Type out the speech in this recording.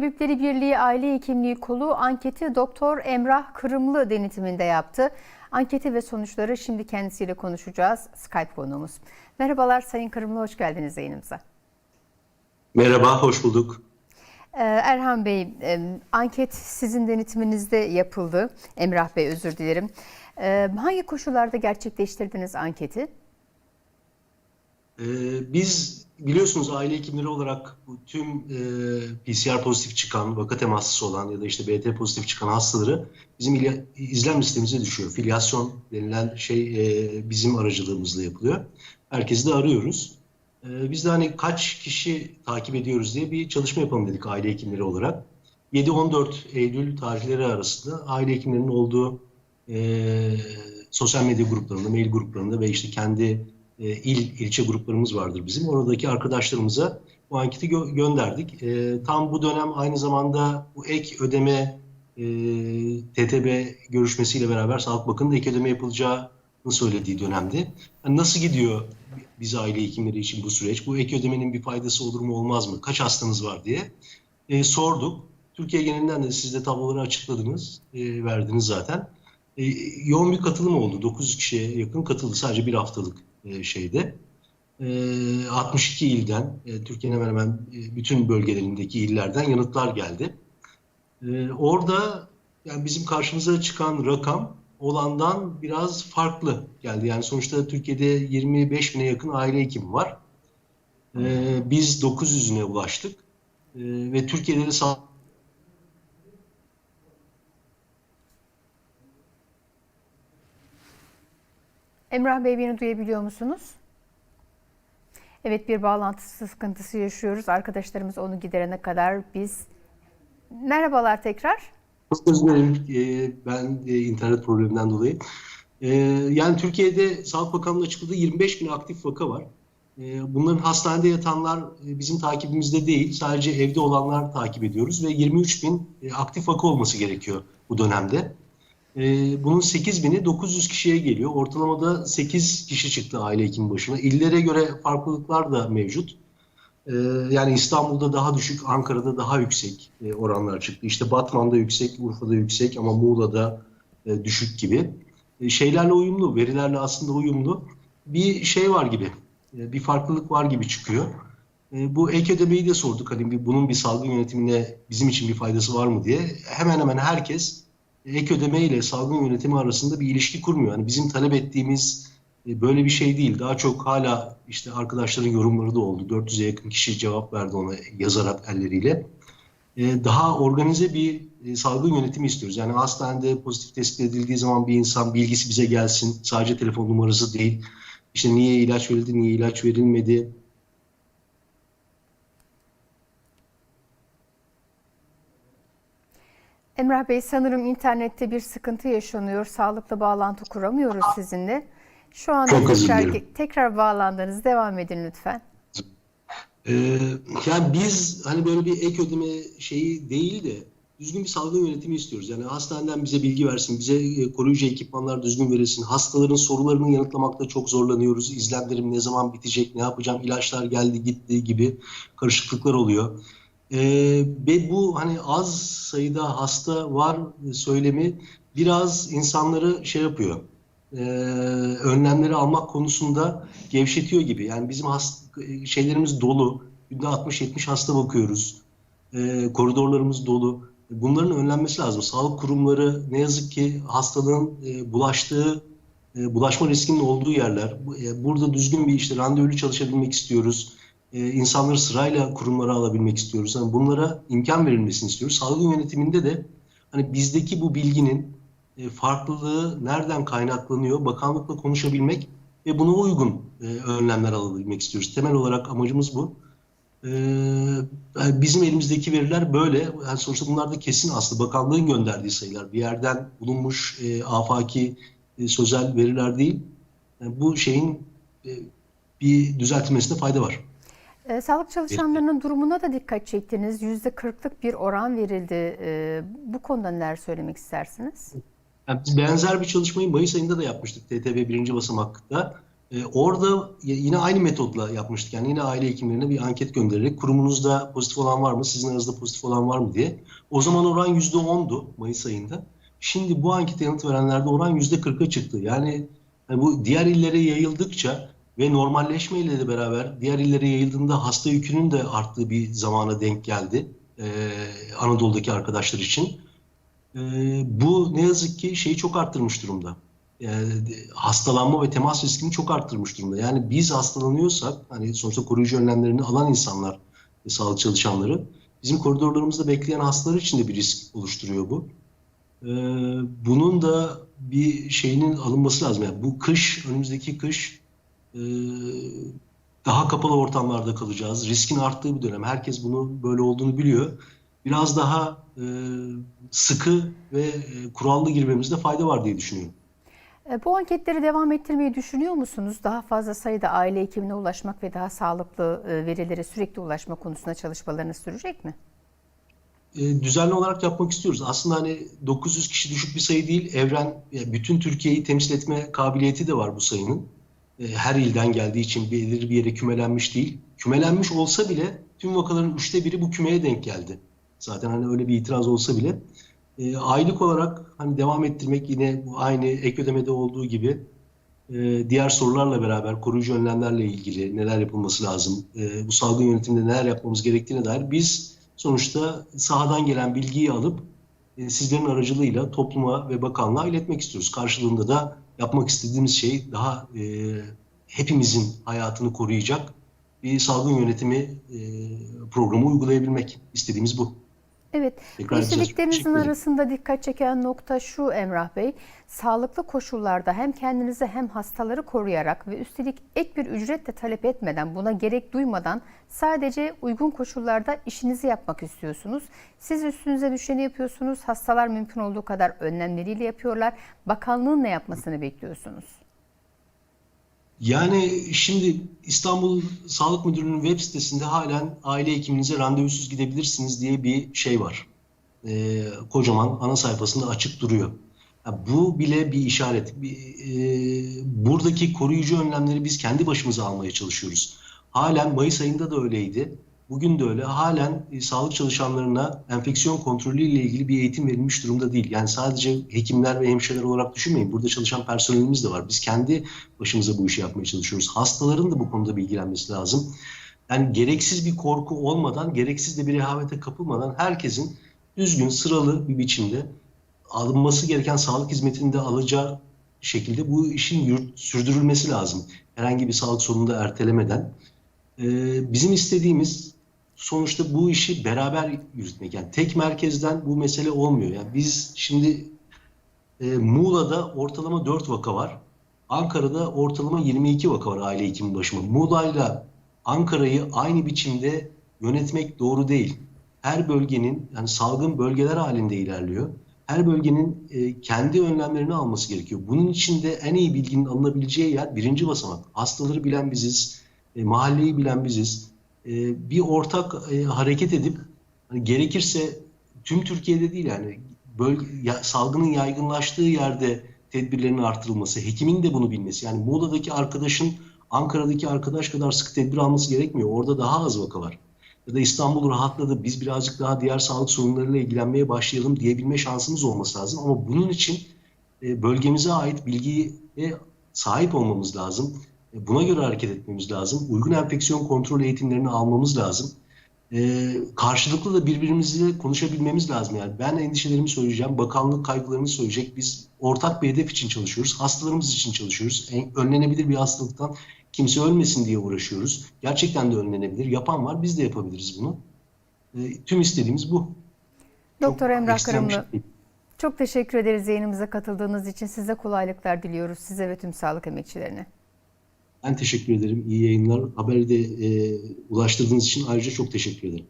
Tabipleri Birliği Aile Hekimliği Kolu anketi Doktor Emrah Kırımlı denetiminde yaptı. Anketi ve sonuçları şimdi kendisiyle konuşacağız. Skype konuğumuz. Merhabalar Sayın Kırımlı, hoş geldiniz yayınımıza. Merhaba, hoş bulduk. Ee, Erhan Bey, e, anket sizin denetiminizde yapıldı. Emrah Bey, özür dilerim. Ee, Hangi koşullarda gerçekleştirdiniz anketi? Ee, biz biliyorsunuz aile hekimleri olarak tüm e, PCR pozitif çıkan, vaka temaslısı olan ya da işte BT pozitif çıkan hastaları bizim izlem listemize düşüyor. Filyasyon denilen şey e, bizim aracılığımızla yapılıyor. Herkesi de arıyoruz. Ee, biz de hani kaç kişi takip ediyoruz diye bir çalışma yapalım dedik aile hekimleri olarak. 7-14 Eylül tarihleri arasında aile hekimlerinin olduğu e, sosyal medya gruplarında, mail gruplarında ve işte kendi e, il, ilçe gruplarımız vardır bizim. Oradaki arkadaşlarımıza bu anketi gö- gönderdik. E, tam bu dönem aynı zamanda bu ek ödeme e, TTB görüşmesiyle beraber Sağlık Bakanı'nın ek ödeme yapılacağını söylediği dönemde. Yani nasıl gidiyor biz aile hekimleri için bu süreç? Bu ek ödemenin bir faydası olur mu olmaz mı? Kaç hastanız var diye e, sorduk. Türkiye genelinden de siz de tabloları açıkladınız, e, verdiniz zaten. E, yoğun bir katılım oldu. 900 kişiye yakın katıldı sadece bir haftalık e, şeyde. E, 62 ilden, e, Türkiye'nin hemen hemen e, bütün bölgelerindeki illerden yanıtlar geldi. E, orada yani bizim karşımıza çıkan rakam olandan biraz farklı geldi. Yani sonuçta Türkiye'de 25 bine yakın aile hekimi var. E, biz 900'üne ulaştık. E, ve Türkiye'de de Emrah Bey beni duyabiliyor musunuz? Evet bir bağlantı sıkıntısı yaşıyoruz. Arkadaşlarımız onu giderene kadar biz... Merhabalar tekrar. Özür dilerim. Ee, Ben e, internet probleminden dolayı. Ee, Yani Türkiye'de Sağlık Bakanlığı açıkladığı 25 bin aktif vaka var. Ee, Bunların hastanede yatanlar e, bizim takibimizde değil. Sadece evde olanlar takip ediyoruz ve 23 bin e, aktif vaka olması gerekiyor bu dönemde. Ee, Bunun 8 bini 900 kişiye geliyor. Ortalamada 8 kişi çıktı aile hekimi başına. İllere göre farklılıklar da mevcut. Ee, Yani İstanbul'da daha düşük, Ankara'da daha yüksek e, oranlar çıktı. İşte Batman'da yüksek, Urfa'da yüksek ama Muğla'da e, düşük gibi. E, Şeylerle uyumlu, verilerle aslında uyumlu. Bir şey var gibi, e, bir farklılık var gibi çıkıyor. E, Bu ek ödemeyi de sorduk. Hani bir- bunun bir salgın yönetimine bizim için bir faydası var mı diye. Hemen hemen herkes ek ödeme ile salgın yönetimi arasında bir ilişki kurmuyor. Yani bizim talep ettiğimiz e, böyle bir şey değil. Daha çok hala işte arkadaşların yorumları da oldu. 400'e yakın kişi cevap verdi ona yazarak elleriyle. E, Daha organize bir e, salgın yönetimi istiyoruz. Yani hastanede pozitif tespit edildiği zaman bir insan bilgisi bize gelsin. Sadece telefon numarası değil. İşte niye ilaç verildi, niye ilaç verilmedi. Emrah Bey sanırım internette bir sıkıntı yaşanıyor. Sağlıkla bağlantı kuramıyoruz sizinle. Şu anda Çok tekrar, tekrar bağlandınız. Devam edin lütfen. Ee, yani biz hani böyle bir ek ödeme şeyi değil de düzgün bir salgın yönetimi istiyoruz. Yani hastaneden bize bilgi versin, bize e, koruyucu ekipmanlar düzgün verilsin. Hastaların sorularını yanıtlamakta çok zorlanıyoruz. İzlemlerim ne zaman bitecek, ne yapacağım, ilaçlar geldi gitti gibi karışıklıklar oluyor. Ee, ve bu hani az sayıda hasta var söylemi biraz insanları şey yapıyor. Ee, önlemleri almak konusunda gevşetiyor gibi. Yani bizim hast şeylerimiz dolu. Günde 60-70 hasta bakıyoruz. Ee, koridorlarımız dolu. Bunların önlenmesi lazım. Sağlık kurumları ne yazık ki hastalığın e, bulaştığı, e, bulaşma riskinin olduğu yerler. E, Burada düzgün bir işte randevulu çalışabilmek istiyoruz. E, insanları sırayla kurumlara alabilmek istiyoruz. Yani bunlara imkan verilmesini istiyoruz. Salgın yönetiminde de hani bizdeki bu bilginin e, farklılığı nereden kaynaklanıyor? Bakanlıkla konuşabilmek ve buna uygun e, önlemler alabilmek istiyoruz. Temel olarak amacımız bu. E, bizim elimizdeki veriler böyle. Yani sonuçta bunlar da kesin aslında bakanlığın gönderdiği sayılar. Bir yerden bulunmuş e, afaki e, sözel veriler değil. Yani bu şeyin e, bir düzeltilmesine fayda var. Ee, sağlık çalışanlarının durumuna da dikkat çektiniz. %40'lık bir oran verildi. Ee, bu konuda neler söylemek istersiniz? Yani benzer bir çalışmayı Mayıs ayında da yapmıştık TTB birinci basamakta. E, orada y- yine aynı metodla yapmıştık. Yani yine aile hekimlerine bir anket göndererek kurumunuzda pozitif olan var mı, sizin aranızda pozitif olan var mı diye. O zaman oran %10'du Mayıs ayında. Şimdi bu ankete yanıt verenlerde oran %40'a çıktı. Yani, yani bu diğer illere yayıldıkça ve normalleşmeyle de beraber diğer illere yayıldığında hasta yükünün de arttığı bir zamana denk geldi. e, Anadolu'daki arkadaşlar için. E, bu ne yazık ki şeyi çok arttırmış durumda. Yani hastalanma ve temas riskini çok arttırmış durumda. Yani biz hastalanıyorsak, hani sonuçta koruyucu önlemlerini alan insanlar ve sağlık çalışanları, bizim koridorlarımızda bekleyen hastalar için de bir risk oluşturuyor bu. Ee, bunun da bir şeyinin alınması lazım. Yani bu kış, önümüzdeki kış e, daha kapalı ortamlarda kalacağız. Riskin arttığı bir dönem. Herkes bunu böyle olduğunu biliyor. Biraz daha e, sıkı ve e, kurallı girmemizde fayda var diye düşünüyorum. E, Bu anketleri devam ettirmeyi düşünüyor musunuz? Daha fazla sayıda aile hekimine ulaşmak ve daha sağlıklı verilere sürekli ulaşma konusunda çalışmalarınız sürecek mi? düzenli olarak yapmak istiyoruz. Aslında hani 900 kişi düşük bir sayı değil. Evren bütün Türkiye'yi temsil etme kabiliyeti de var bu sayının. E, her ilden geldiği için belirli bir yere kümelenmiş değil. Kümelenmiş olsa bile tüm vakaların üçte biri bu kümeye denk geldi. Zaten hani öyle bir itiraz olsa bile. E, aylık olarak hani devam ettirmek yine aynı ek ödemede olduğu gibi e, diğer sorularla beraber koruyucu önlemlerle ilgili neler yapılması lazım, e, bu salgın yönetiminde neler yapmamız gerektiğine dair biz sonuçta sahadan gelen bilgiyi alıp sizlerin aracılığıyla topluma ve bakanlığa iletmek istiyoruz. Karşılığında da yapmak istediğimiz şey daha e, hepimizin hayatını koruyacak bir salgın yönetimi e, programı uygulayabilmek. İstediğimiz bu. Evet, istediklerinizin ederim. arasında dikkat çeken nokta şu Emrah Bey. Sağlıklı koşullarda hem kendinizi hem hastaları koruyarak ve üstelik ek bir ücret de talep etmeden, buna gerek duymadan sadece uygun koşullarda işinizi yapmak istiyorsunuz. Siz üstünüze düşeni yapıyorsunuz. Hastalar mümkün olduğu kadar önlemleriyle yapıyorlar. Bakanlığın ne yapmasını bekliyorsunuz? Yani şimdi İstanbul Sağlık Müdürlüğü'nün web sitesinde halen aile hekiminize randevusuz gidebilirsiniz diye bir şey var. Ee, kocaman ana sayfasında açık duruyor. Ya bu bile bir işaret. Bir, e, buradaki koruyucu önlemleri biz kendi başımıza almaya çalışıyoruz. Halen Mayıs ayında da öyleydi. Bugün de öyle. Halen e, sağlık çalışanlarına enfeksiyon kontrolü ile ilgili bir eğitim verilmiş durumda değil. Yani sadece hekimler ve hemşireler olarak düşünmeyin. Burada çalışan personelimiz de var. Biz kendi başımıza bu işi yapmaya çalışıyoruz. Hastaların da bu konuda bilgilenmesi lazım. Yani gereksiz bir korku olmadan, gereksiz de bir rehavete kapılmadan herkesin düzgün, sıralı bir biçimde alınması gereken sağlık hizmetini de alacağı şekilde bu işin yürüt- sürdürülmesi lazım. Herhangi bir sağlık sorununu da ertelemeden. Ee, bizim istediğimiz sonuçta bu işi beraber yürütmek. Yani tek merkezden bu mesele olmuyor. Yani biz şimdi e, Muğla'da ortalama 4 vaka var. Ankara'da ortalama 22 vaka var aile hekimi başıma. Muğla'yla Ankara'yı aynı biçimde yönetmek doğru değil. Her bölgenin yani salgın bölgeler halinde ilerliyor. Her bölgenin e, kendi önlemlerini alması gerekiyor. Bunun için de en iyi bilginin alınabileceği yer birinci basamak. Hastaları bilen biziz, e, mahalleyi bilen biziz. E, bir ortak e, hareket edip hani gerekirse tüm Türkiye'de değil yani bölge, salgının yaygınlaştığı yerde tedbirlerin artırılması, hekimin de bunu bilmesi. Yani Muğla'daki arkadaşın Ankara'daki arkadaş kadar sık tedbir alması gerekmiyor. Orada daha az vaka var. Ya da İstanbul rahatladı, biz birazcık daha diğer sağlık sorunlarıyla ilgilenmeye başlayalım diyebilme şansımız olması lazım. Ama bunun için e, bölgemize ait bilgiye sahip olmamız lazım. E, Buna göre hareket etmemiz lazım. Uygun enfeksiyon kontrol eğitimlerini almamız lazım. Ee, karşılıklı da birbirimizle konuşabilmemiz lazım. Yani ben endişelerimi söyleyeceğim, bakanlık kaygılarını söyleyecek. Biz ortak bir hedef için çalışıyoruz, hastalarımız için çalışıyoruz. En, önlenebilir bir hastalıktan kimse ölmesin diye uğraşıyoruz. Gerçekten de önlenebilir. Yapan var, biz de yapabiliriz bunu. Ee, tüm istediğimiz bu. Doktor Çok Emrah Kırımlı, şey. çok teşekkür ederiz yayınımıza katıldığınız için. Size kolaylıklar diliyoruz, size ve tüm sağlık emekçilerine. Ben teşekkür ederim. İyi yayınlar. Haberi de e, ulaştırdığınız için ayrıca çok teşekkür ederim.